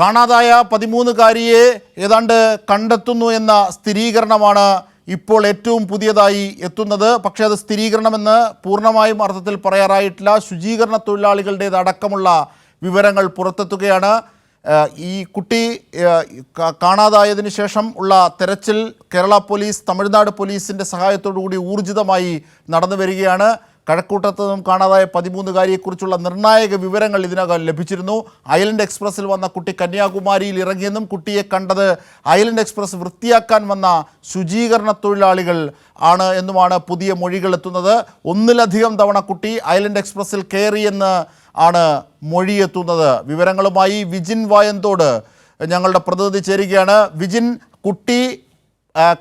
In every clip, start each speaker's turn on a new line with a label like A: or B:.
A: കാണാതായ പതിമൂന്നുകാരിയെ ഏതാണ്ട് കണ്ടെത്തുന്നു എന്ന സ്ഥിരീകരണമാണ് ഇപ്പോൾ ഏറ്റവും പുതിയതായി എത്തുന്നത്. പക്ഷേ അത് സ്ഥിരീകരണമെന്ന് പൂർണമായും അർത്ഥത്തിൽ പറയാറായിട്ടില്ല. ശുചീകരണ തൊഴിലാളികളുടേതടക്കമുള്ള വിവരങ്ങൾ പുറത്തെത്തുകയാണ്. ഈ കുട്ടി കാണാതായതിനു ശേഷം ഉള്ള തെരച്ചിൽ കേരള പോലീസ് തമിഴ്നാട് പോലീസിന്റെ സഹായത്തോടു കൂടി ഊർജിതമായി നടന്നു വരികയാണ്. കഴക്കൂട്ടത്ത് നിന്നും കാണാതായ പതിമൂന്നുകാരിയെക്കുറിച്ചുള്ള നിർണായക വിവരങ്ങൾ ഇതിനകം ലഭിച്ചിരുന്നു. ഐലൻഡ് എക്സ്പ്രസ്സിൽ വന്ന കുട്ടി കന്യാകുമാരിയിൽ ഇറങ്ങിയെന്നും കുട്ടിയെ കണ്ടത് ഐലൻഡ് എക്സ്പ്രസ് വൃത്തിയാക്കാൻ വന്ന ശുചീകരണ തൊഴിലാളികൾ ആണ് എന്നുമാണ് പുതിയ മൊഴികൾ എത്തുന്നത്. ഒന്നിലധികം തവണ കുട്ടി ഐലൻഡ് എക്സ്പ്രസ്സിൽ കയറിയെന്ന് ആണ് മൊഴിയെത്തുന്നത് വിവരങ്ങളുമായി വിജിൻ വായന്തോട് ഞങ്ങളുടെ പ്രതിനിധി ചേരുകയാണ്. വിജിൻ കുട്ടി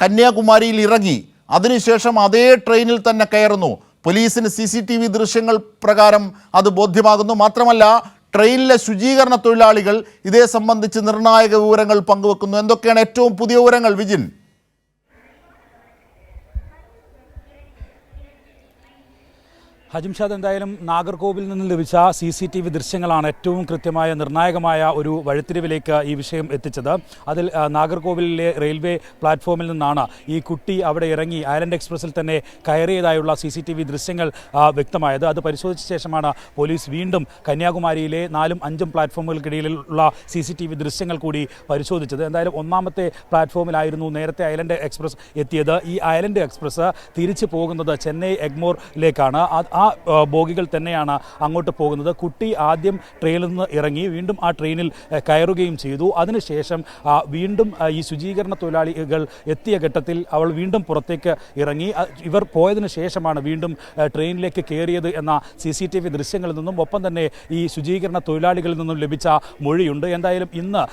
A: കന്യാകുമാരിയിൽ ഇറങ്ങി. അതിനുശേഷം അതേ ട്രെയിനിൽ തന്നെ കയറുന്നു. പോലീസിന് സി സി ടി വി ദൃശ്യങ്ങൾ പ്രകാരം അത് ബോധ്യമാകുന്നു. മാത്രമല്ല ട്രെയിനിലെ ശുചീകരണ തൊഴിലാളികൾ ഇതേ സംബന്ധിച്ച് നിർണായക വിവരങ്ങൾ പങ്കുവെക്കുന്നു. എന്തൊക്കെയാണ് ഏറ്റവും പുതിയ വിവരങ്ങൾ വിജിൻ?
B: ഹജിംഷാദ് എന്തായാലും നാഗർകോവിൽ നിന്ന് ലഭിച്ച സി സി ടി വി ദൃശ്യങ്ങളാണ് ഏറ്റവും കൃത്യമായ നിർണായകമായ ഒരു വഴിത്തിരിവിലേക്ക് ഈ വിഷയം എത്തിച്ചത്. അതിൽ നാഗർകോവിലിലെ റെയിൽവേ പ്ലാറ്റ്ഫോമിൽ നിന്നാണ് ഈ കുട്ടി അവിടെ ഇറങ്ങി ഐലൻഡ് എക്സ്പ്രസിൽ തന്നെ കയറിയതായുള്ള സി സി ടി വി ദൃശ്യങ്ങൾ വ്യക്തമായത്. അത് പരിശോധിച്ച ശേഷമാണ് പോലീസ് വീണ്ടും കന്യാകുമാരിയിലെ നാലും അഞ്ചും പ്ലാറ്റ്ഫോമുകൾക്കിടയിലുള്ള സി സി ടി വി ദൃശ്യങ്ങൾ കൂടി പരിശോധിച്ചത്. എന്തായാലും ഒന്നാമത്തെ പ്ലാറ്റ്ഫോമിലായിരുന്നു നേരത്തെ ഐലൻഡ് എക്സ്പ്രസ് എത്തിയത്. ഈ ഐലൻഡ് എക്സ്പ്രസ് തിരിച്ചു പോകുന്നത് ചെന്നൈ എഗ്മോറിലേക്കാണ്. ആ, ബോഗികൾ തന്നെയാണ് അങ്ങോട്ട് പോകുന്നത്. കുട്ടി ആദ്യം ട്രെയിനിൽ നിന്ന് ഇറങ്ങി വീണ്ടും ആ ട്രെയിനിൽ കയറുകയും ചെയ്തു. അതിനുശേഷം വീണ്ടും ഈ ശുചീകരണ തൊഴിലാളികൾ എത്തിയ ഘട്ടത്തിൽ അവൾ വീണ്ടും പുറത്തേക്ക് ഇറങ്ങി. ഇവർ പോയതിനു ശേഷമാണ് വീണ്ടും ട്രെയിനിലേക്ക് കയറിയത് എന്ന സി സി ടി വി ദൃശ്യങ്ങളിൽ നിന്നും ഒപ്പം തന്നെ ഈ ശുചീകരണ തൊഴിലാളികളിൽ നിന്നും ലഭിച്ച മൊഴിയുണ്ട്. എന്തായാലും ഇന്ന്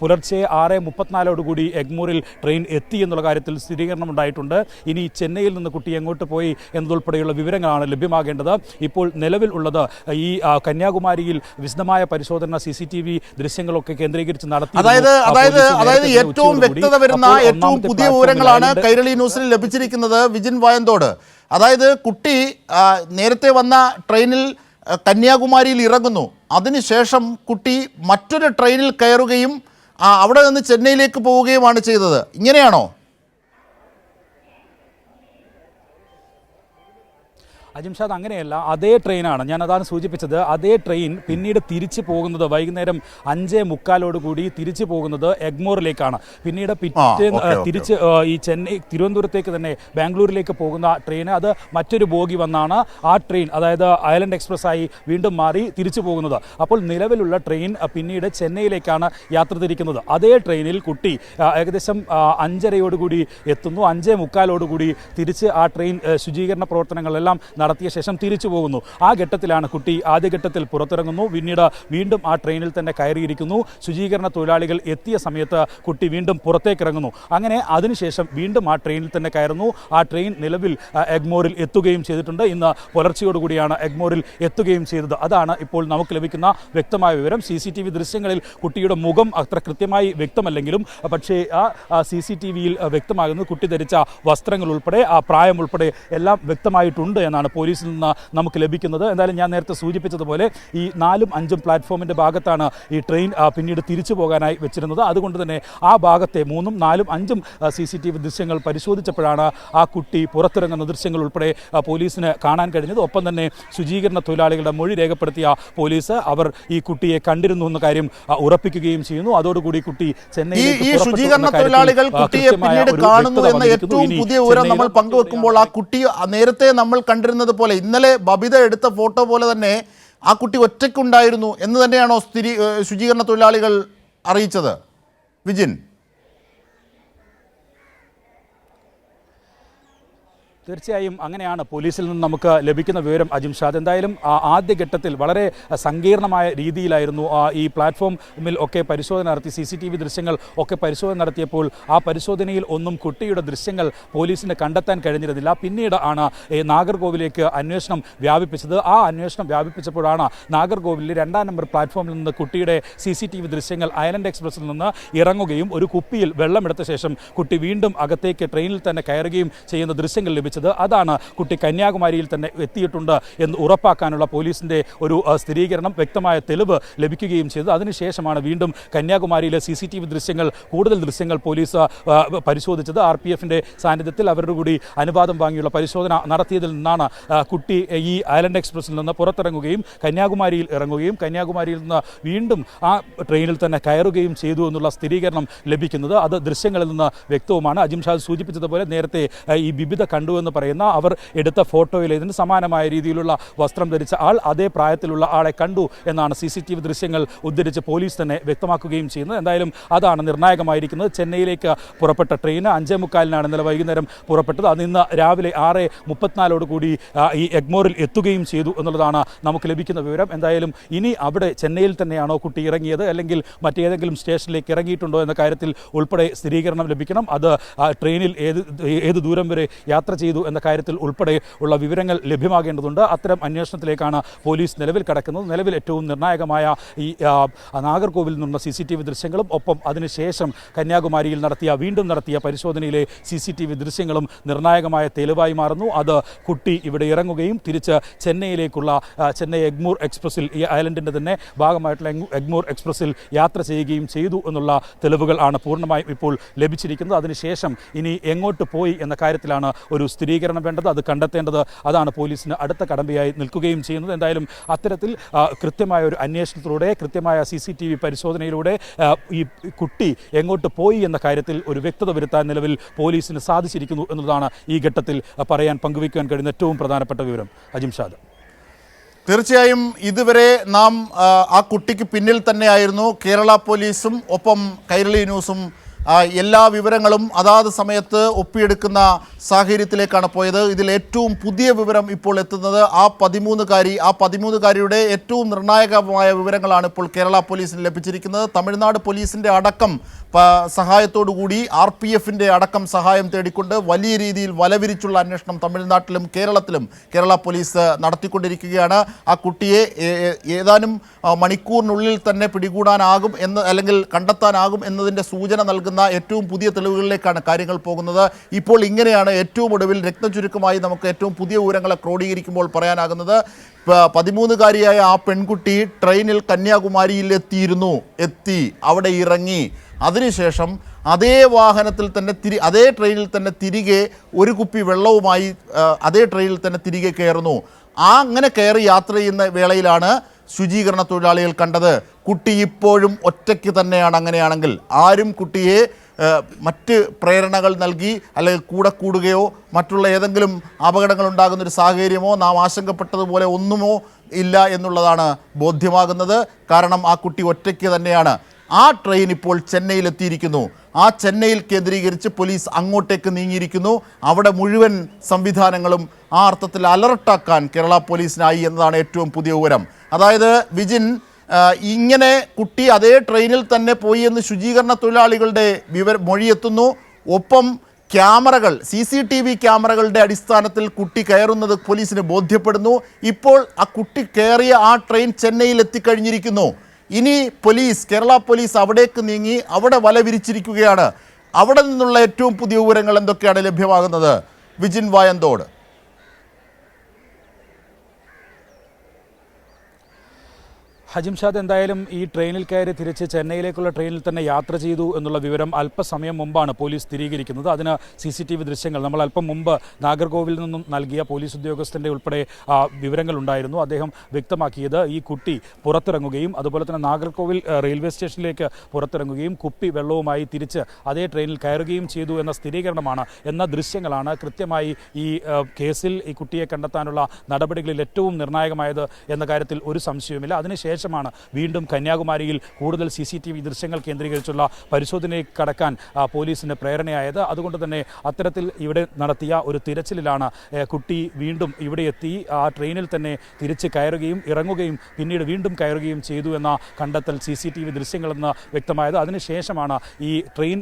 B: പുലർച്ചെ ആറ് മുപ്പത്തിനാലോടുകൂടി എഗ്മൂറിൽ ട്രെയിൻ എത്തി എന്നുള്ള കാര്യത്തിൽ സ്ഥിരീകരണം ഉണ്ടായിട്ടുണ്ട് ഇനി ചെന്നൈയിൽ നിന്ന് കുട്ടി എങ്ങോട്ട് പോയി എന്നതുൾപ്പെടെയുള്ള വിവരങ്ങളാണ് ലഭ്യമാകേണ്ടത് ഇപ്പോൾ നിലവിൽ ഉള്ളത് ഈ കന്യാകുമാരിയിൽ വിശദമായ പരിശോധന സി സി ടി വി ദൃശ്യങ്ങളൊക്കെ കേന്ദ്രീകരിച്ച് നടത്തി
A: അതായത് അതായത് അതായത് ഏറ്റവും വ്യക്തത വരുന്ന ഏറ്റവും പുതിയ വിവരങ്ങളാണ് കൈരളി ന്യൂസിൽ ലഭിച്ചിരിക്കുന്നത് വിജിൻ വയന്തോട്. അതായത് കുട്ടി നേരത്തെ വന്ന ട്രെയിനിൽ കന്യാകുമാരിയിൽ ഇറങ്ങുന്നു. അതിനുശേഷം കുട്ടി മറ്റൊരു ട്രെയിനിൽ കയറുകയും അവിടെ നിന്ന് ചെന്നൈയിലേക്ക് പോവുകയുമാണ് ചെയ്തത്. ഇങ്ങനെയാണോ?
B: അജിംഷാദ് അങ്ങനെയല്ല അതേ ട്രെയിനാണ്. ഞാൻ അതാണ് സൂചിപ്പിച്ചത്. അതേ ട്രെയിൻ പിന്നീട് തിരിച്ചു പോകുന്നത് വൈകുന്നേരം അഞ്ചേ മുക്കാലോടുകൂടി തിരിച്ചു പോകുന്നത് എഗ്മോറിലേക്കാണ്. പിന്നീട് പിറ്റേ തിരിച്ച് ഈ ചെന്നൈ തിരുവനന്തപുരത്തേക്ക് തന്നെ ബാംഗ്ലൂരിലേക്ക് പോകുന്ന ട്രെയിൻ അത് മറ്റൊരു ബോഗി വന്നാണ് ആ ട്രെയിൻ അതായത് ഐലൻഡ് എക്സ്പ്രസ് ആയി വീണ്ടും മാറി തിരിച്ചു പോകുന്നത്. അപ്പോൾ നിലവിലുള്ള ട്രെയിൻ പിന്നീട് ചെന്നൈയിലേക്കാണ് യാത്ര തിരിക്കുന്നത്. അതേ ട്രെയിനിൽ കുട്ടി ഏകദേശം അഞ്ചരയോടുകൂടി എത്തുന്നു. അഞ്ചേ മുക്കാലോടുകൂടി തിരിച്ച് ആ ട്രെയിൻ ശുചീകരണ പ്രവർത്തനങ്ങളെല്ലാം നടത്തിയ ശേഷം തിരിച്ചു പോകുന്നു. ആ ഘട്ടത്തിലാണ് കുട്ടി ആദ്യഘട്ടത്തിൽ പുറത്തിറങ്ങുന്നു. പിന്നീട് വീണ്ടും ആ ട്രെയിനിൽ തന്നെ കയറിയിരിക്കുന്നു. ശുചീകരണ തൊഴിലാളികൾ എത്തിയ സമയത്ത് കുട്ടി വീണ്ടും പുറത്തേക്ക് ഇറങ്ങുന്നു അങ്ങനെ അതിനുശേഷം വീണ്ടും ആ ട്രെയിനിൽ തന്നെ കയറുന്നു. ആ ട്രെയിൻ നിലവിൽ എഗ്മോറിൽ എത്തുകയും ചെയ്തിട്ടുണ്ട്. ഇന്ന് പുലർച്ചയോടുകൂടിയാണ് എഗ്മോറിൽ എത്തുകയും ചെയ്തത്. അതാണ് ഇപ്പോൾ നമുക്ക് ലഭിക്കുന്ന വ്യക്തമായ വിവരം. സി സി ടി വി ദൃശ്യങ്ങളിൽ കുട്ടിയുടെ മുഖം അത്ര കൃത്യമായി വ്യക്തമല്ലെങ്കിലും പക്ഷേ ആ സി സി ടി വിയിൽ വ്യക്തമാകുന്നത് കുട്ടി ധരിച്ച വസ്ത്രങ്ങൾ ഉൾപ്പെടെ ആ പ്രായം ഉൾപ്പെടെ എല്ലാം വ്യക്തമായിട്ടുണ്ട് എന്നാണ് പോലീസിൽ നിന്ന് നമുക്ക് ലഭിക്കുന്നത്. എന്തായാലും ഞാൻ നേരത്തെ സൂചിപ്പിച്ചതുപോലെ ഈ നാലും അഞ്ചും പ്ലാറ്റ്ഫോമിന്റെ ഭാഗത്താണ് ഈ ട്രെയിൻ പിന്നീട് തിരിച്ചു പോകാനായി വെച്ചിരുന്നത്. അതുകൊണ്ട് തന്നെ ആ ഭാഗത്തെ മൂന്നും നാലും അഞ്ചും സി സി ടി വി ദൃശ്യങ്ങൾ പരിശോധിച്ചപ്പോഴാണ് ആ കുട്ടി പുറത്തിറങ്ങുന്ന ദൃശ്യങ്ങൾ ഉൾപ്പെടെ പോലീസിന് കാണാൻ കഴിഞ്ഞത്. ഒപ്പം തന്നെ ശുചീകരണ തൊഴിലാളികളുടെ മൊഴി രേഖപ്പെടുത്തിയ പോലീസ് അവർ ഈ കുട്ടിയെ കണ്ടിരുന്നു എന്ന കാര്യം ഉറപ്പിക്കുകയും ചെയ്യുന്നു. അതോടുകൂടി കുട്ടി ചെന്നൈ
A: കാണുന്നു എന്ന. ഏറ്റവും പുതിയ വിവരം നമ്മൾ പങ്കുവെക്കുമ്പോൾ ആ കുട്ടി നേരത്തെ നമ്മൾ കണ്ടിരുന്നത് പോലെ ഇന്നലെ ബബിത എടുത്ത ഫോട്ടോ പോലെ തന്നെ ആ കുട്ടി ഒറ്റയ്ക്കുണ്ടായിരുന്നു എന്ന് തന്നെയാണോ സ്ഥിരീ ശുചീകരണ തൊഴിലാളികൾ അറിയിച്ചത്? വിജിൻ.
B: തീർച്ചയായും അങ്ങനെയാണ് പോലീസിൽ നിന്ന് നമുക്ക് ലഭിക്കുന്ന വിവരം അജിംഷാദ് എന്തായാലും ആദ്യഘട്ടത്തിൽ വളരെ സങ്കീർണമായ രീതിയിലായിരുന്നു ഈ പ്ലാറ്റ്ഫോമിൽ ഒക്കെ പരിശോധന നടത്തി സി സി ടി വി ദൃശ്യങ്ങൾ ഒക്കെ പരിശോധന നടത്തിയപ്പോൾ ആ പരിശോധനയിൽ ഒന്നും കുട്ടിയുടെ ദൃശ്യങ്ങൾ പോലീസിന് കണ്ടെത്താൻ കഴിഞ്ഞിരുന്നില്ല. പിന്നീട് ആണ് നാഗർകോവിലേക്ക് അന്വേഷണം വ്യാപിപ്പിച്ചത്. ആ അന്വേഷണം വ്യാപിപ്പിച്ചപ്പോഴാണ് നാഗർകോവിലിൽ രണ്ടാം നമ്പർ പ്ലാറ്റ്ഫോമിൽ നിന്ന് കുട്ടിയുടെ സി സി ടി വി ദൃശ്യങ്ങൾ ഐലൻഡ് എക്സ്പ്രസിൽ നിന്ന് ഇറങ്ങുകയും ഒരു കുപ്പിയിൽ വെള്ളമെടുത്ത ശേഷം കുട്ടി വീണ്ടും അകത്തേക്ക് ട്രെയിനിൽ തന്നെ കയറുകയും ചെയ്യുന്ന ദൃശ്യങ്ങൾ ലഭിച്ചത് ലഭിച്ചത് അതാണ് കുട്ടി കന്യാകുമാരിയിൽ തന്നെ എത്തിയിട്ടുണ്ട് എന്ന് ഉറപ്പാക്കാനുള്ള പോലീസിന്റെ ഒരു സ്ഥിരീകരണം. വ്യക്തമായ തെളിവ് ലഭിക്കുകയും ചെയ്തത് അതിനുശേഷമാണ് വീണ്ടും കന്യാകുമാരിയിലെ സി സി ടി വി ദൃശ്യങ്ങൾ കൂടുതൽ ദൃശ്യങ്ങൾ പോലീസ് പരിശോധിച്ചത്. ആർ പി എഫിന്റെ സാന്നിധ്യത്തിൽ അവരുടെ കൂടി അനുവാദം വാങ്ങിയുള്ള പരിശോധന നടത്തിയതിൽ നിന്നാണ് കുട്ടി ഈ ഐലൻഡ് എക്സ്പ്രസ്സിൽ നിന്ന് പുറത്തിറങ്ങുകയും കന്യാകുമാരിയിൽ ഇറങ്ങുകയും കന്യാകുമാരിയിൽ നിന്ന് വീണ്ടും ആ ട്രെയിനിൽ തന്നെ കയറുകയും ചെയ്തു എന്നുള്ള സ്ഥിരീകരണം ലഭിക്കുന്നത്. അത് ദൃശ്യങ്ങളിൽ നിന്ന് വ്യക്തവുമാണ്. അജിം ഷാദ് സൂചിപ്പിച്ചതുപോലെ നേരത്തെ ഈ വിവിധ കണ്ടു എന്ന് പറയുന്ന അവർ എടുത്ത ഫോട്ടോയിൽ ഇതിന് സമാനമായ രീതിയിലുള്ള വസ്ത്രം ധരിച്ച ആൾ അതേ പ്രായത്തിലുള്ള ആളെ കണ്ടു എന്നാണ് സി സി ടി വി ദൃശ്യങ്ങൾ ഉദ്ധരിച്ച് പോലീസ് തന്നെ വ്യക്തമാക്കുകയും ചെയ്യുന്നത്. എന്തായാലും അതാണ് നിർണായകമായിരിക്കുന്നത്. ചെന്നൈയിലേക്ക് പുറപ്പെട്ട ട്രെയിൻ അഞ്ചേ മുക്കാലിനാണ് ഇന്നലെ വൈകുന്നേരം പുറപ്പെട്ടത്. അത് ഇന്ന് രാവിലെ ആറ് മുപ്പത്തിനാലോട് കൂടി ഈ എഗ്മോറിൽ എത്തുകയും ചെയ്തു എന്നുള്ളതാണ് നമുക്ക് ലഭിക്കുന്ന വിവരം. എന്തായാലും ഇനി അവിടെ ചെന്നൈയിൽ തന്നെയാണോ കുട്ടി ഇറങ്ങിയത് അല്ലെങ്കിൽ മറ്റേതെങ്കിലും സ്റ്റേഷനിലേക്ക് ഇറങ്ങിയിട്ടുണ്ടോ എന്ന കാര്യത്തിൽ ഉൾപ്പെടെ സ്ഥിരീകരണം ലഭിക്കണം. അത് ട്രെയിനിൽ ഏത് ഏത് ദൂരം വരെ യാത്ര ചെയ്തു എന്ന കാര്യത്തിൽ ഉൾപ്പെടെ ഉള്ള വിവരങ്ങൾ ലഭ്യമാകേണ്ടതുണ്ട്. അത്തരം അന്വേഷണത്തിലേക്കാണ് പോലീസ് നിലവിൽ കടക്കുന്നത്. നിലവിൽ ഏറ്റവും നിർണായകമായ ഈ നാഗർകോവിലിൽ നിന്നുള്ള സി സി ടി വി ദൃശ്യങ്ങളും ഒപ്പം അതിനുശേഷം കന്യാകുമാരിയിൽ നടത്തിയ വീണ്ടും നടത്തിയ പരിശോധനയിലെ സി സി ടി വി ദൃശ്യങ്ങളും നിർണായകമായ തെളിവായി മാറുന്നു. അത് കുട്ടി ഇവിടെ ഇറങ്ങുകയും തിരിച്ച് ചെന്നൈയിലേക്കുള്ള ചെന്നൈ എഗ്മൂർ എക്സ്പ്രസിൽ ഈ ഐലൻഡിന്റെ തന്നെ ഭാഗമായിട്ടുള്ള എഗ് എഗ്മൂർ എക്സ്പ്രസിൽ യാത്ര ചെയ്യുകയും ചെയ്തു എന്നുള്ള തെളിവുകൾ ആണ് പൂർണമായും ഇപ്പോൾ ലഭിച്ചിരിക്കുന്നത്. അതിനുശേഷം ഇനി എങ്ങോട്ട് പോയി എന്ന കാര്യത്തിലാണ് ഒരു സ്ഥിരീകരണം വേണ്ടത് അത് കണ്ടെത്തേണ്ടത് അതാണ് പോലീസിന് അടുത്ത കടമ്പയായി നിൽക്കുകയും ചെയ്യുന്നത്. എന്തായാലും അത്തരത്തിൽ കൃത്യമായ ഒരു അന്വേഷണത്തിലൂടെ കൃത്യമായ സി സി ടി വി പരിശോധനയിലൂടെ ഈ കുട്ടി എങ്ങോട്ട് പോയി എന്ന കാര്യത്തിൽ ഒരു വ്യക്തത വരുത്താൻ നിലവിൽ പോലീസിന് സാധിച്ചിരിക്കുന്നു എന്നതാണ് ഈ ഘട്ടത്തിൽ പറയാൻ പങ്കുവയ്ക്കാൻ കഴിയുന്ന ഏറ്റവും പ്രധാനപ്പെട്ട വിവരം. അജിംഷാദ്
A: തീർച്ചയായും ഇതുവരെ നാം ആ, കുട്ടിക്ക് പിന്നിൽ തന്നെയായിരുന്നു കേരള പോലീസും ഒപ്പം കൈരളി ന്യൂസും എല്ലാ വിവരങ്ങളും അതാത് സമയത്ത് ഒപ്പിയെടുക്കുന്ന സാഹചര്യത്തിലേക്കാണ് പോയത്. ഇതിൽ ഏറ്റവും പുതിയ വിവരം ഇപ്പോൾ എത്തുന്നത് ആ പതിമൂന്നുകാരി ആ പതിമൂന്നുകാരിയുടെ ഏറ്റവും നിർണായകമായ വിവരങ്ങളാണ് ഇപ്പോൾ കേരള പോലീസിന് ലഭിച്ചിരിക്കുന്നത്. തമിഴ്നാട് പോലീസിന്റെ അടക്കം സഹായത്തോടുകൂടി ആർ പി എഫിന്റെ അടക്കം സഹായം തേടിക്കൊണ്ട് വലിയ രീതിയിൽ വലവിരിച്ചുള്ള അന്വേഷണം തമിഴ്നാട്ടിലും കേരളത്തിലും കേരള പോലീസ് നടത്തിക്കൊണ്ടിരിക്കുകയാണ്. ആ കുട്ടിയെ ഏതാനും മണിക്കൂറിനുള്ളിൽ തന്നെ പിടികൂടാനാകും എന്ന് അല്ലെങ്കിൽ കണ്ടെത്താനാകും എന്നതിന്റെ സൂചന നൽകുന്ന ഏറ്റവും പുതിയ തെളിവുകളിലേക്കാണ് കാര്യങ്ങൾ പോകുന്നത്. ഇപ്പോൾ ഇങ്ങനെയാണ് ഏറ്റവും ഒടുവിൽ രക്തചുരുക്കമായി നമുക്ക് ഏറ്റവും പുതിയ വിവരങ്ങളെ ക്രോഡീകരിക്കുമ്പോൾ പറയാനാകുന്നത്. പതിമൂന്നുകാരിയായ ആ പെൺകുട്ടി ട്രെയിനിൽ കന്യാകുമാരിയിൽ എത്തിയിരുന്നു എത്തി അവിടെ ഇറങ്ങി. അതിനുശേഷം അതേ വാഹനത്തിൽ തന്നെ തിരി അതേ ട്രെയിനിൽ തന്നെ തിരികെ ഒരു കുപ്പി വെള്ളവുമായി അതേ ട്രെയിനിൽ തന്നെ തിരികെ കയറുന്നു. ആ അങ്ങനെ കയറി യാത്ര ചെയ്യുന്ന വേളയിലാണ് ശുചീകരണ തൊഴിലാളികൾ കണ്ടത്. കുട്ടി ഇപ്പോഴും ഒറ്റയ്ക്ക് തന്നെയാണ് അങ്ങനെയാണെങ്കിൽ ആരും കുട്ടിയെ മറ്റ് പ്രേരണകൾ നൽകി അല്ലെങ്കിൽ കൂടെ കൂടുകയോ മറ്റുള്ള ഏതെങ്കിലും അപകടങ്ങൾ ഉണ്ടാകുന്ന ഒരു സാഹചര്യമോ നാം ആശങ്കപ്പെട്ടതുപോലെ ഒന്നുമോ ഇല്ല എന്നുള്ളതാണ് ബോധ്യമാകുന്നത്. കാരണം ആ കുട്ടി ഒറ്റയ്ക്ക് തന്നെയാണ്. ആ ട്രെയിൻ ഇപ്പോൾ ചെന്നൈയിലെത്തിയിരിക്കുന്നു ആ ചെന്നൈയിൽ കേന്ദ്രീകരിച്ച് പോലീസ് അങ്ങോട്ടേക്ക് നീങ്ങിയിരിക്കുന്നു. അവിടെ മുഴുവൻ സംവിധാനങ്ങളും ആ അർത്ഥത്തിൽ അലർട്ടാക്കാൻ കേരള പോലീസിനായി എന്നതാണ് ഏറ്റവും പുതിയ വിവരം. അതായത് വിജിൻ ഇങ്ങനെ കുട്ടി അതേ ട്രെയിനിൽ തന്നെ പോയി എന്ന് ശുചീകരണ തൊഴിലാളികളുടെ വിവര മൊഴിയെത്തുന്നു ഒപ്പം ക്യാമറകൾ സി സി ടി വി ക്യാമറകളുടെ അടിസ്ഥാനത്തിൽ കുട്ടി കയറുന്നത് പോലീസിന് ബോധ്യപ്പെടുന്നു. ഇപ്പോൾ ആ കുട്ടി കയറിയ ആ ട്രെയിൻ ചെന്നൈയിൽ എത്തിക്കഴിഞ്ഞിരിക്കുന്നു. ഇനി പോലീസ് കേരള പോലീസ് അവിടേക്ക് നീങ്ങി അവിടെ വല വിരിച്ചിരിക്കുകയാണ്. അവിടെ നിന്നുള്ള ഏറ്റവും പുതിയ വിവരങ്ങൾ എന്തൊക്കെയാണ് ലഭ്യമാകുന്നത്? വിജിൻ വായന്തോട്.
B: ഹജിംഷാദ് എന്തായാലും ഈ ട്രെയിനിൽ കയറി തിരിച്ച് ചെന്നൈയിലേക്കുള്ള ട്രെയിനിൽ തന്നെ യാത്ര ചെയ്തു എന്നുള്ള വിവരം അല്പസമയം മുമ്പാണ് പോലീസ് സ്ഥിരീകരിക്കുന്നത്. അതിന് സി സി ടി വി ദൃശ്യങ്ങൾ നമ്മൾ അല്പം മുമ്പ് നാഗർകോവിൽ നിന്നും നൽകിയ പോലീസ് ഉദ്യോഗസ്ഥന്റെ ഉൾപ്പെടെ വിവരങ്ങൾ വിവരങ്ങളുണ്ടായിരുന്നു. അദ്ദേഹം വ്യക്തമാക്കിയത് ഈ കുട്ടി പുറത്തിറങ്ങുകയും അതുപോലെ തന്നെ നാഗർകോവിൽ റെയിൽവേ സ്റ്റേഷനിലേക്ക് പുറത്തിറങ്ങുകയും കുപ്പി വെള്ളവുമായി തിരിച്ച് അതേ ട്രെയിനിൽ കയറുകയും ചെയ്തു എന്ന സ്ഥിരീകരണമാണ് എന്ന ദൃശ്യങ്ങളാണ് കൃത്യമായി ഈ കേസിൽ ഈ കുട്ടിയെ കണ്ടെത്താനുള്ള നടപടികളിൽ ഏറ്റവും നിർണായകമായത് എന്ന കാര്യത്തിൽ ഒരു സംശയവുമില്ല. അതിനുശേഷമാണ് വീണ്ടും കന്യാകുമാരിയിൽ കൂടുതൽ സി സി ടി വി ദൃശ്യങ്ങൾ കേന്ദ്രീകരിച്ചുള്ള പരിശോധനയിൽ കടക്കാൻ പോലീസിന് പ്രേരണയായത്. അതുകൊണ്ട് തന്നെ അത്തരത്തിൽ ഇവിടെ നടത്തിയ ഒരു തിരച്ചിലിലാണ് കുട്ടി വീണ്ടും ഇവിടെ എത്തി ആ ട്രെയിനിൽ തന്നെ തിരിച്ച് കയറുകയും ഇറങ്ങുകയും പിന്നീട് വീണ്ടും കയറുകയും ചെയ്തു എന്ന കണ്ടെത്തൽ സി സി ടി വി ദൃശ്യങ്ങളെന്ന് വ്യക്തമായത്. അതിനുശേഷമാണ് ഈ ട്രെയിൻ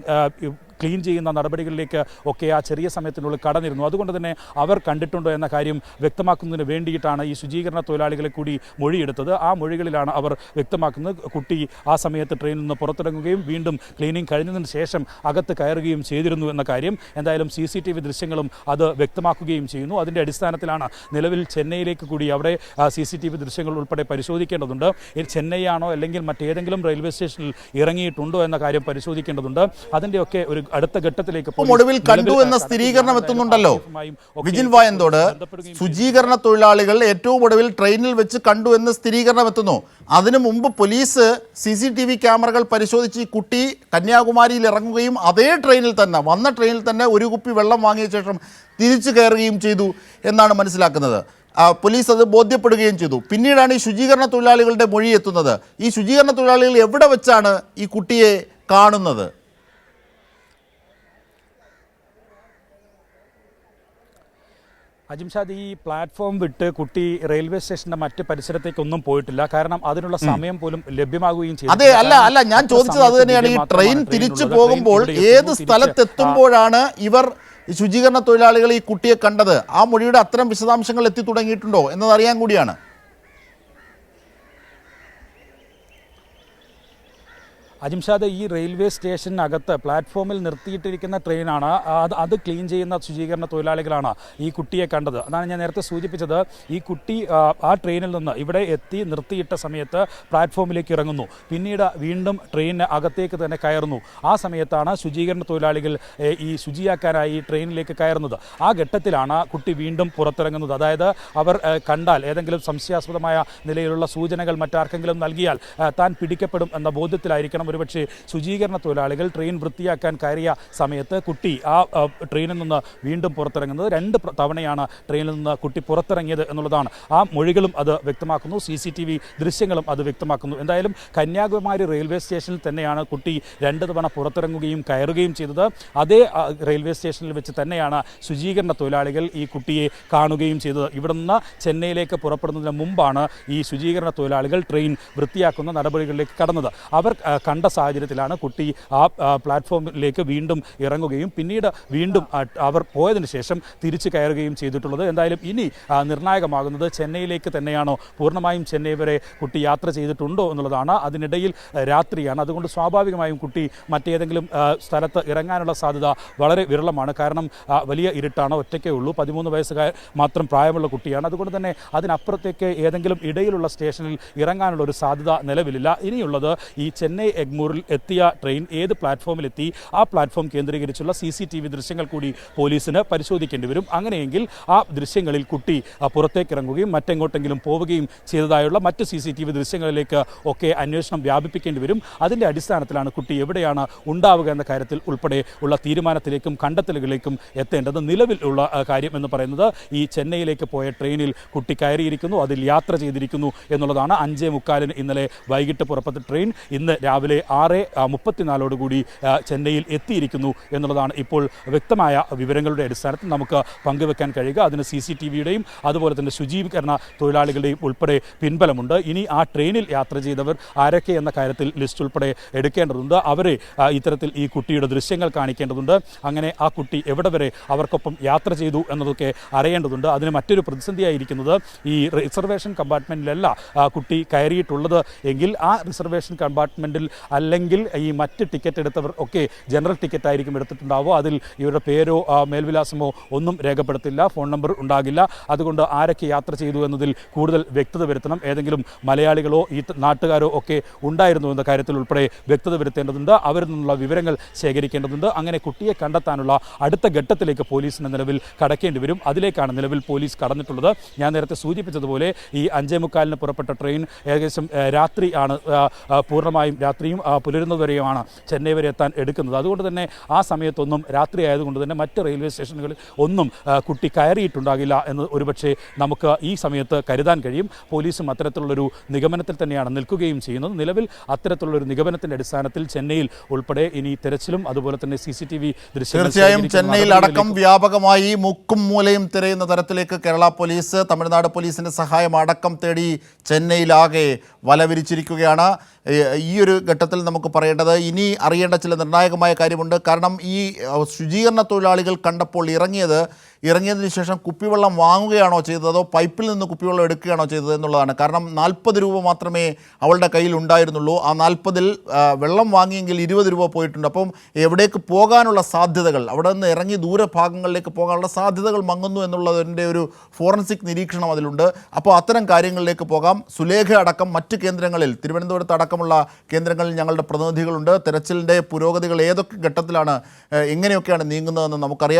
B: ക്ലീൻ ചെയ്യുന്ന നടപടികളിലേക്ക് ഒക്കെ ആ ചെറിയ സമയത്തിനുള്ളിൽ കടന്നിരുന്നു. അതുകൊണ്ട് തന്നെ അവർ കണ്ടിട്ടുണ്ടോ എന്ന കാര്യം വ്യക്തമാക്കുന്നതിന് വേണ്ടിയിട്ടാണ് ഈ ശുചീകരണ തൊഴിലാളികളെ കൂടി മൊഴിയെടുത്തത്. ആ മൊഴികളിലാണ് അവർ വ്യക്തമാക്കുന്നത്. കുട്ടി ആ സമയത്ത് ട്രെയിനിൽ നിന്ന് പുറത്തിറങ്ങുകയും വീണ്ടും ക്ലീനിങ് കഴിഞ്ഞതിന് ശേഷം അകത്ത് കയറുകയും ചെയ്തിരുന്നു എന്ന കാര്യം എന്തായാലും സി സി ടി വി ദൃശ്യങ്ങളും അത് വ്യക്തമാക്കുകയും ചെയ്യുന്നു. അതിന്റെ അടിസ്ഥാനത്തിലാണ് നിലവിൽ ചെന്നൈയിലേക്ക് കൂടി അവിടെ സി സി ടി വി ദൃശ്യങ്ങൾ ഉൾപ്പെടെ പരിശോധിക്കേണ്ടതുണ്ട്. ചെന്നൈയാണോ ചെന്നൈ അല്ലെങ്കിൽ മറ്റേതെങ്കിലും റെയിൽവേ സ്റ്റേഷനിൽ ഇറങ്ങിയിട്ടുണ്ടോ എന്ന കാര്യം പരിശോധിക്കേണ്ടതുണ്ട്. അതിന്റെയൊക്കെ ഒരു അടുത്ത ഘട്ടത്തിലേക്ക്
A: ഒടുവിൽ കണ്ടു എന്ന സ്ഥിരീകരണം എത്തുന്നുണ്ടല്ലോ. വിജിൻ വായന്തോട് ശുചീകരണ തൊഴിലാളികൾ ഏറ്റവും ഒടുവിൽ ട്രെയിനിൽ വെച്ച് കണ്ടു എന്ന് സ്ഥിരീകരണം എത്തുന്നു. അതിനു മുമ്പ് police C C T V ക്യാമറകൾ പരിശോധിച്ച് ഈ കുട്ടി കന്യാകുമാരിയിൽ ഇറങ്ങുകയും അതേ ട്രെയിനിൽ തന്നെ വന്ന ട്രെയിനിൽ തന്നെ ഒരു കുപ്പി വെള്ളം വാങ്ങിയ ശേഷം തിരിച്ചു കയറുകയും ചെയ്തു എന്നാണ് മനസ്സിലാക്കുന്നത്. പോലീസ് അത് ബോധ്യപ്പെടുകയും ചെയ്തു. പിന്നീടാണ് ഈ ശുചീകരണ തൊഴിലാളികളുടെ മൊഴി എത്തുന്നത്. ഈ ശുചീകരണ തൊഴിലാളികൾ എവിടെ വെച്ചാണ് ഈ കുട്ടിയെ കാണുന്നത്?
B: അജിംഷാദ് ഈ പ്ലാറ്റ്ഫോം വിട്ട് കുട്ടി റെയിൽവേ സ്റ്റേഷന്റെ മറ്റ് പരിസരത്തേക്കൊന്നും പോയിട്ടില്ല. കാരണം അതിനുള്ള സമയം പോലും ലഭ്യമാകുകയും ചെയ്തു.
A: അതെ അല്ല അല്ല ഞാൻ ചോദിച്ചത് അത് തന്നെയാണ് ഈ ട്രെയിൻ തിരിച്ചു പോകുമ്പോൾ ഏത് സ്ഥലത്തെത്തുമ്പോഴാണ് ഇവർ ശുചീകരണ തൊഴിലാളികൾ ഈ കുട്ടിയെ കണ്ടത്? ആ മൊഴിയുടെ അത്തരം വിശദാംശങ്ങൾ എത്തി തുടങ്ങിയിട്ടുണ്ടോ? എന്നതറിയാൻ കൂടിയാണ്.
B: അജിംഷാദ് ഈ റെയിൽവേ സ്റ്റേഷനകത്ത് പ്ലാറ്റ്ഫോമിൽ നിർത്തിയിട്ടിരിക്കുന്ന ട്രെയിനാണ്. അത് അത് ക്ലീൻ ചെയ്യുന്ന ശുചീകരണ തൊഴിലാളികളാണ് ഈ കുട്ടിയെ കണ്ടത്. അതാണ് ഞാൻ നേരത്തെ സൂചിപ്പിച്ചത്. ഈ കുട്ടി ആ, ട്രെയിനിൽ നിന്ന് ഇവിടെ എത്തി നിർത്തിയിട്ട സമയത്ത് പ്ലാറ്റ്ഫോമിലേക്ക് ഇറങ്ങുന്നു. പിന്നീട് വീണ്ടും ട്രെയിനിന് അകത്തേക്ക് തന്നെ കയറുന്നു. ആ സമയത്താണ് ശുചീകരണ തൊഴിലാളികൾ ഈ ശുചിയാക്കാനായി ട്രെയിനിലേക്ക് കയറുന്നത്. ആ ഘട്ടത്തിലാണ് കുട്ടി വീണ്ടും പുറത്തിറങ്ങുന്നത്. അതായത് അവർ കണ്ടാൽ ഏതെങ്കിലും സംശയാസ്പദമായ നിലയിലുള്ള സൂചനകൾ മറ്റാർക്കെങ്കിലും നൽകിയാൽ താൻ പിടിക്കപ്പെടും എന്ന ബോധ്യത്തിലായിരിക്കണം ഒരുപക്ഷെ ശുചീകരണ തൊഴിലാളികൾ ട്രെയിൻ വൃത്തിയാക്കാൻ കയറിയ സമയത്ത് കുട്ടി ആ ട്രെയിനിൽ നിന്ന് വീണ്ടും പുറത്തിറങ്ങുന്നത് രണ്ട് തവണയാണ് ട്രെയിനിൽ നിന്ന് കുട്ടി പുറത്തിറങ്ങിയത് എന്നുള്ളതാണ്. ആ മൊഴികളും അത് വ്യക്തമാക്കുന്നു സി സി ടി വി ദൃശ്യങ്ങളും അത് വ്യക്തമാക്കുന്നു. എന്തായാലും കന്യാകുമാരി റെയിൽവേ സ്റ്റേഷനിൽ തന്നെയാണ് കുട്ടി രണ്ട് തവണ പുറത്തിറങ്ങുകയും കയറുകയും ചെയ്തത്. അതേ റെയിൽവേ സ്റ്റേഷനിൽ വെച്ച് തന്നെയാണ് ശുചീകരണ തൊഴിലാളികൾ ഈ കുട്ടിയെ കാണുകയും ചെയ്തത്. ഇവിടെ നിന്ന് ചെന്നൈയിലേക്ക് പുറപ്പെടുന്നതിന് മുമ്പാണ് ഈ ശുചീകരണ തൊഴിലാളികൾ ട്രെയിൻ വൃത്തിയാക്കുന്ന നടപടികളിലേക്ക് കടന്നത്. അവർ കണ്ട സാഹചര്യത്തിലാണ് കുട്ടി ആ പ്ലാറ്റ്ഫോമിലേക്ക് വീണ്ടും ഇറങ്ങുകയും പിന്നീട് വീണ്ടും അവർ പോയതിനു ശേഷം തിരിച്ചു കയറുകയും ചെയ്തിട്ടുള്ളത്. എന്തായാലും ഇനി നിർണായകമാകുന്നത് ചെന്നൈയിലേക്ക് തന്നെയാണോ? പൂർണമായും ചെന്നൈ വരെ കുട്ടി യാത്ര ചെയ്തിട്ടുണ്ടോ എന്നുള്ളതാണ് അതിനിടയിൽ രാത്രിയാണ്. അതുകൊണ്ട് സ്വാഭാവികമായും കുട്ടി മറ്റേതെങ്കിലും സ്ഥലത്ത് ഇറങ്ങാനുള്ള സാധ്യത വളരെ വിരളമാണ്. കാരണം വലിയ ഇരുട്ടാണ് ഒറ്റയ്ക്കേ ഉള്ളൂ. പതിമൂന്ന് വയസ്സുകാർ മാത്രം പ്രായമുള്ള കുട്ടിയാണ്. അതുകൊണ്ട് തന്നെ അതിനപ്പുറത്തേക്ക് ഏതെങ്കിലും ഇടയിലുള്ള സ്റ്റേഷനിൽ ഇറങ്ങാനുള്ള ഒരു സാധ്യത നിലവിലില്ല. ഇനിയുള്ളത് ഈ ചെന്നൈ എഗ്മൂറിൽ എത്തിയ ട്രെയിൻ ഏത് പ്ലാറ്റ്ഫോമിലെത്തി ആ പ്ലാറ്റ്ഫോം കേന്ദ്രീകരിച്ചുള്ള സി സി ടി വി ദൃശ്യങ്ങൾ കൂടി പോലീസിന് പരിശോധിക്കേണ്ടി വരും. അങ്ങനെയെങ്കിൽ ആ ദൃശ്യങ്ങളിൽ കുട്ടി ആ, പുറത്തേക്ക് ഇറങ്ങുകയും മറ്റെങ്ങോട്ടെങ്കിലും പോവുകയും ചെയ്തതായുള്ള മറ്റ് സി സി ടി വി ദൃശ്യങ്ങളിലേക്ക് ഒക്കെ അന്വേഷണം വ്യാപിപ്പിക്കേണ്ടി വരും. അതിന്റെ അടിസ്ഥാനത്തിലാണ് കുട്ടി എവിടെയാണ് ഉണ്ടാവുക എന്ന കാര്യത്തിൽ ഉൾപ്പെടെ ഉള്ള തീരുമാനത്തിലേക്കും കണ്ടെത്തലുകളിലേക്കും എത്തേണ്ടത് നിലവിലുള്ള കാര്യം എന്ന് പറയുന്നത് ഈ ചെന്നൈയിലേക്ക് പോയ ട്രെയിനിൽ കുട്ടി കയറിയിരിക്കുന്നു അതിൽ യാത്ര ചെയ്തിരിക്കുന്നു എന്നുള്ളതാണ് അഞ്ചേ മുക്കാലിന് ഇന്നലെ വൈകിട്ട് പുറപ്പെട്ട ട്രെയിൻ. ഇന്ന് രാവിലെ ആറ് മുപ്പത്തിനാലോടുകൂടി ചെന്നൈയിൽ എത്തിയിരിക്കുന്നു എന്നുള്ളതാണ് ഇപ്പോൾ വ്യക്തമായ വിവരങ്ങളുടെ അടിസ്ഥാനത്തിൽ നമുക്ക് പങ്കുവെക്കാൻ കഴിയുക. അതിന് സി സി ടി വിയുടെയും അതുപോലെ തന്നെ ശുചീകരണ തൊഴിലാളികളുടെയും ഉൾപ്പെടെ പിൻബലമുണ്ട്. ഇനി ആ ട്രെയിനിൽ യാത്ര ചെയ്തവർ ആരൊക്കെ എന്ന കാര്യത്തിൽ ലിസ്റ്റ് ഉൾപ്പെടെ എടുക്കേണ്ടതുണ്ട്. അവരെ ഇത്തരത്തിൽ ഈ കുട്ടിയുടെ ദൃശ്യങ്ങൾ കാണിക്കേണ്ടതുണ്ട്. അങ്ങനെ ആ കുട്ടി എവിടെ വരെ അവർക്കൊപ്പം യാത്ര ചെയ്തു എന്നതൊക്കെ അറിയേണ്ടതുണ്ട്. അതിന് മറ്റൊരു പ്രതിസന്ധിയായിരിക്കുന്നത് ഈ റിസർവേഷൻ കമ്പാർട്ട്മെന്റിലല്ല കുട്ടി കയറിയിട്ടുള്ളത്. എങ്കിൽ ആ റിസർവേഷൻ കമ്പാർട്ട്മെന്റിൽ അല്ലെങ്കിൽ ഈ മറ്റ് ടിക്കറ്റ് എടുത്തവർ ഒക്കെ ജനറൽ ടിക്കറ്റ് ആയിരിക്കും എടുത്തിട്ടുണ്ടാവുക. അതിൽ ഇവരുടെ പേരോ മേൽവിലാസമോ ഒന്നും രേഖപ്പെടുത്തില്ല ഫോൺ നമ്പർ ഉണ്ടാകില്ല. അതുകൊണ്ട് ആരൊക്കെ യാത്ര ചെയ്തു എന്നതിൽ കൂടുതൽ വ്യക്തത വരുത്തണം. ഏതെങ്കിലും മലയാളികളോ ഈ നാട്ടുകാരോ ഒക്കെ ഉണ്ടായിരുന്നു എന്ന കാര്യത്തിൽ ഉൾപ്പെടെ വ്യക്തത വരുത്തേണ്ടതുണ്ട്. അവരിൽ നിന്നുള്ള വിവരങ്ങൾ ശേഖരിക്കേണ്ടതുണ്ട്. അങ്ങനെ കുട്ടിയെ കണ്ടെത്താനുള്ള അടുത്ത ഘട്ടത്തിലേക്ക് പോലീസിന് നിലവിൽ കടക്കേണ്ടി വരും. അതിലേക്കാണ് നിലവിൽ പോലീസ് കടന്നിട്ടുള്ളത്. ഞാൻ നേരത്തെ സൂചിപ്പിച്ചതുപോലെ ഈ അഞ്ചേ മുക്കാലിന് പുറപ്പെട്ട ട്രെയിൻ ഏകദേശം രാത്രി ആണ് പൂർണമായും രാത്രിയും പുലരുന്നതുവരെയുമാണ് ചെന്നൈ വരെ എത്താൻ എടുക്കുന്നത്. അതുകൊണ്ട് തന്നെ ആ സമയത്തൊന്നും രാത്രി ആയതുകൊണ്ട് തന്നെ മറ്റ് റെയിൽവേ സ്റ്റേഷനുകളിൽ ഒന്നും കുട്ടി കയറിയിട്ടുണ്ടാകില്ല എന്ന് ഒരുപക്ഷെ നമുക്ക് ഈ സമയത്ത് കരുതാൻ കഴിയും. പോലീസും അത്തരത്തിലുള്ളൊരു നിഗമനത്തിൽ തന്നെയാണ് നിൽക്കുകയും ചെയ്യുന്നത്. നിലവിൽ അത്തരത്തിലുള്ളൊരു നിഗമനത്തിന്റെ അടിസ്ഥാനത്തിൽ ചെന്നൈയിൽ ഉൾപ്പെടെ ഇനി തെരച്ചിലും അതുപോലെ തന്നെ സി സി ടി വി
A: തീർച്ചയായും ചെന്നൈയിൽ അടക്കം വ്യാപകമായി മുക്കും മൂലയും തിരയുന്ന തരത്തിലേക്ക് കേരള പോലീസ് തമിഴ്നാട് പോലീസിന്റെ സഹായം അടക്കം തേടി ചെന്നൈയിലാകെ വലവിരിച്ചിരിക്കുകയാണ്. ഈ ഒരു ഘട്ടത്തിൽ ഘട്ടത്തിൽ നമുക്ക് പറയേണ്ടത് ഇനി അറിയേണ്ട ചില നിർണായകമായ കാര്യമുണ്ട്. കാരണം ഈ ശുചീകരണ തൊഴിലാളികൾ കണ്ടപ്പോൾ ഇറങ്ങിയത് ഇറങ്ങിയതിന് ശേഷം കുപ്പിവെള്ളം വാങ്ങുകയാണോ ചെയ്തത് അതോ പൈപ്പിൽ നിന്ന് കുപ്പിവെള്ളം എടുക്കുകയാണോ ചെയ്തത് എന്നുള്ളതാണ്. കാരണം നാൽപ്പത് രൂപ മാത്രമേ അവളുടെ കയ്യിൽ ഉണ്ടായിരുന്നുള്ളൂ. ആ നാൽപ്പതിൽ വെള്ളം വാങ്ങിയെങ്കിൽ ഇരുപത് രൂപ പോയിട്ടുണ്ട്. അപ്പം എവിടേക്ക് പോകാനുള്ള സാധ്യതകൾ അവിടെ നിന്ന് ഇറങ്ങി ദൂരഭാഗങ്ങളിലേക്ക് പോകാനുള്ള സാധ്യതകൾ മങ്ങുന്നു എന്നുള്ളതിന്റെ ഒരു ഫോറൻസിക് നിരീക്ഷണം അതിലുണ്ട്. അപ്പോൾ അത്തരം കാര്യങ്ങളിലേക്ക് പോകാം. സുലേഖ അടക്കം മറ്റ് കേന്ദ്രങ്ങളിൽ തിരുവനന്തപുരത്ത് അടക്കമുള്ള കേന്ദ്രങ്ങളിൽ ഞങ്ങളുടെ പ്രതിനിധികളുണ്ട്. തെരച്ചിലിന്റെ പുരോഗതികൾ ഏതൊക്കെ ഘട്ടത്തിലാണ് എങ്ങനെയൊക്കെയാണ് നീങ്ങുന്നതെന്ന് നമുക്കറിയാം.